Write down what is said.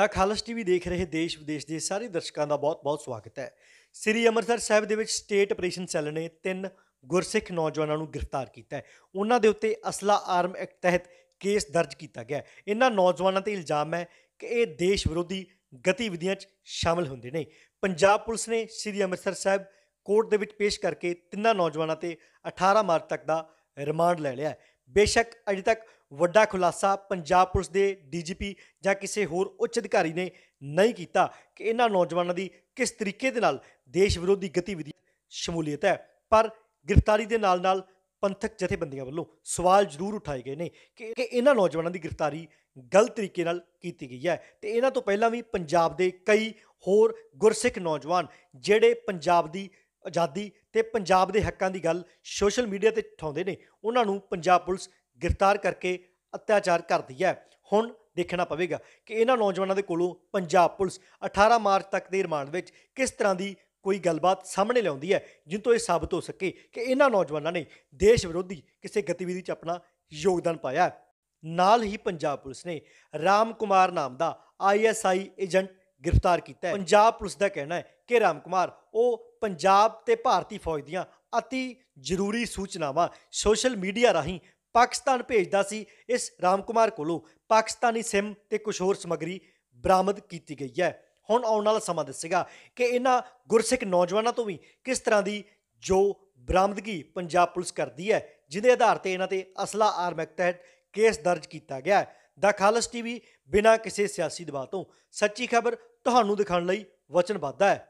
ਦਾ ਖਾਲਸ TV ਦੇਖ ਰਹੇ ਦੇਸ਼ ਵਿਦੇਸ਼ ਦੇ ਸਾਰੇ ਦਰਸ਼ਕਾਂ ਦਾ ਬਹੁਤ-ਬਹੁਤ ਸਵਾਗਤ ਹੈ। ਸ੍ਰੀ ਅੰਮ੍ਰਿਤਸਰ ਸਾਹਿਬ ਦੇ ਵਿੱਚ ਸਟੇਟ ਆਪਰੇਸ਼ਨ ਸੈੱਲ ਨੇ ਤਿੰਨ ਗੁਰਸਿੱਖ ਨੌਜਵਾਨਾਂ ਨੂੰ ਗ੍ਰਿਫਤਾਰ ਕੀਤਾ ਹੈ। ਉਹਨਾਂ ਦੇ ਉੱਤੇ ਅਸਲਾ ਆਰਮ ਐਕਟ ਤਹਿਤ ਕੇਸ ਦਰਜ ਕੀਤਾ ਗਿਆ ਇਹਨਾਂ ਨੌਜਵਾਨਾਂ ਤੇ ਇਲਜ਼ਾਮ ਹੈ ਕਿ ਇਹ ਦੇਸ਼ ਵਿਰੋਧੀ ਗਤੀਵਿਧੀਆਂ 'ਚ ਸ਼ਾਮਲ ਹੁੰਦੇ ਨੇ। ਪੰਜਾਬ ਪੁਲਿਸ ਨੇ ਸ੍ਰੀ ਅੰਮ੍ਰਿਤਸਰ ਸਾਹਿਬ ਕੋਰਟ ਦੇ ਵਿੱਚ ਪੇਸ਼ ਕਰਕੇ ਤਿੰਨਾਂ ਨੌਜਵਾਨਾਂ ਤੇ 18 ਮਾਰਚ ਤੱਕ ਦਾ ਰਿਮਾਂਡ ਲੈ ਲਿਆ ਬੇਸ਼ੱਕ ਅਜੇ ਤੱਕ ਵੱਡਾ ਖੁਲਾਸਾ ਪੰਜਾਬ ਪੁਲਿਸ ਦੇ ਡੀਜੀਪੀ ਜਾਂ ਕਿਸੇ ਹੋਰ ਉੱਚ ਅਧਿਕਾਰੀ ਨੇ ਨਹੀਂ ਕੀਤਾ ਕਿ ਇਹਨਾਂ ਨੌਜਵਾਨਾਂ ਦੀ ਕਿਸ ਤਰੀਕੇ ਦੇ ਨਾਲ ਦੇਸ਼ ਵਿਰੋਧੀ ਗਤੀਵਿਧੀ ਸ਼ਮੂਲੀਅਤ ਹੈ। ਪਰ ਗ੍ਰਿਫਤਾਰੀ ਦੇ ਨਾਲ-ਨਾਲ ਪੰਥਕ ਜਥੇਬੰਦੀਆਂ ਵੱਲੋਂ ਸਵਾਲ ਜ਼ਰੂਰ ਉਠਾਏ ਗਏ ਨੇ ਕਿ ਕਿ ਇਹਨਾਂ ਨੌਜਵਾਨਾਂ ਦੀ ਗ੍ਰਿਫਤਾਰੀ ਗਲਤ ਤਰੀਕੇ ਨਾਲ ਕੀਤੀ ਗਈ ਹੈ ਤੇ ਇਹਨਾਂ ਤੋਂ ਪਹਿਲਾਂ ਵੀ ਪੰਜਾਬ ਦੇ ਕਈ ਹੋਰ ਗੁਰਸਿੱਖ ਨੌਜਵਾਨ ਜਿਹੜੇ ਪੰਜਾਬ ਦੀ ਆਜ਼ਾਦੀ ਤੇ ਪੰਜਾਬ ਦੇ ਹੱਕਾਂ ਦੀ ਗੱਲ ਸੋਸ਼ਲ ਮੀਡੀਆ ਤੇ ਉਠਾਉਂਦੇ ਨੇ, ਉਹਨਾਂ ਨੂੰ ਪੰਜਾਬ ਪੁਲਿਸ ਗ੍ਰਿਫਤਾਰ ਕਰਕੇ ਅਤਿਆਚਾਰ ਕਰਦੀ ਹੈ ਹੁਣ ਦੇਖਣਾ ਪਵੇਗਾ ਕਿ ਇਹਨਾਂ ਨੌਜਵਾਨਾਂ ਦੇ ਕੋਲੋਂ ਪੰਜਾਬ ਪੁਲਿਸ 18 ਮਾਰਚ ਤੱਕ ਦੇ ਰਿਮਾਂਡ ਵਿੱਚ ਕਿਸ ਤਰ੍ਹਾਂ ਦੀ ਕੋਈ ਗੱਲਬਾਤ ਸਾਹਮਣੇ ਲਿਆਉਂਦੀ ਹੈ ਜਿਸ ਤੋਂ ਇਹ ਸਾਬਤ ਹੋ ਸਕੇ ਕਿ ਇਹਨਾਂ ਨੌਜਵਾਨਾਂ ਨੇ ਦੇਸ਼ ਵਿਰੋਧੀ ਕਿਸੇ ਗਤੀਵਿਧੀ 'ਚ ਆਪਣਾ ਯੋਗਦਾਨ ਪਾਇਆ ਹੈ। ਨਾਲ ਹੀ ਪੰਜਾਬ ਪੁਲਿਸ ਨੇ ਰਾਮ ਕੁਮਾਰ ਨਾਮ ਦਾ ਆਈਐਸਆਈ ਏਜੰਟ ਗ੍ਰਿਫਤਾਰ ਕੀਤਾ ਹੈ ਪੰਜਾਬ ਪੁਲਿਸ ਦਾ ਕਹਿਣਾ ਹੈ ਕਿ ਰਾਮ ਕੁਮਾਰ ਉਹ ਪੰਜਾਬ ਤੇ ਭਾਰਤੀ ਫੌਜ ਦੀਆਂ ਅਤੀ ਜ਼ਰੂਰੀ ਸੂਚਨਾਵਾਂ ਸੋਸ਼ਲ ਮੀਡੀਆ ਰਾਹੀਂ ਪਾਕਿਸਤਾਨ ਭੇਜਦਾ ਸੀ, ਇਸ ਰਾਮ ਕੁਮਾਰ ਕੋਲੋਂ ਪਾਕਿਸਤਾਨੀ ਸਿਮ ਤੇ ਕੁਝ ਹੋਰ ਸਮੱਗਰੀ ਬਰਾਮਦ ਕੀਤੀ ਗਈ ਹੈ। ਹੁਣ ਆਉਣ ਵਾਲਾ ਸਮਾਂ ਦੱਸੇਗਾ ਕਿ ਇਹਨਾਂ ਗੁਰਸਿੱਖ ਨੌਜਵਾਨਾਂ ਤੋਂ ਵੀ ਕਿਸ ਤਰ੍ਹਾਂ ਦੀ ਜੋ ਬਰਾਮਦਗੀ ਪੰਜਾਬ ਪੁਲਿਸ ਕਰਦੀ ਹੈ, ਜਿਹਦੇ ਆਧਾਰ ਤੇ ਇਹਨਾਂ ਤੇ ਅਸਲਾ ਆਰਮੈਕ ਤਹਿਤ ਕੇਸ ਦਰਜ ਕੀਤਾ ਗਿਆ ਹੈ। ਦਾ ਖਾਲਸ ਟੀਵੀ ਬਿਨਾਂ ਕਿਸੇ ਸਿਆਸੀ ਦਬਾਅ ਤੋਂ ਸੱਚੀ ਖਬਰ ਤੁਹਾਨੂੰ ਦਿਖਾਉਣ ਲਈ ਵਚਨਬੱਧ ਹੈ।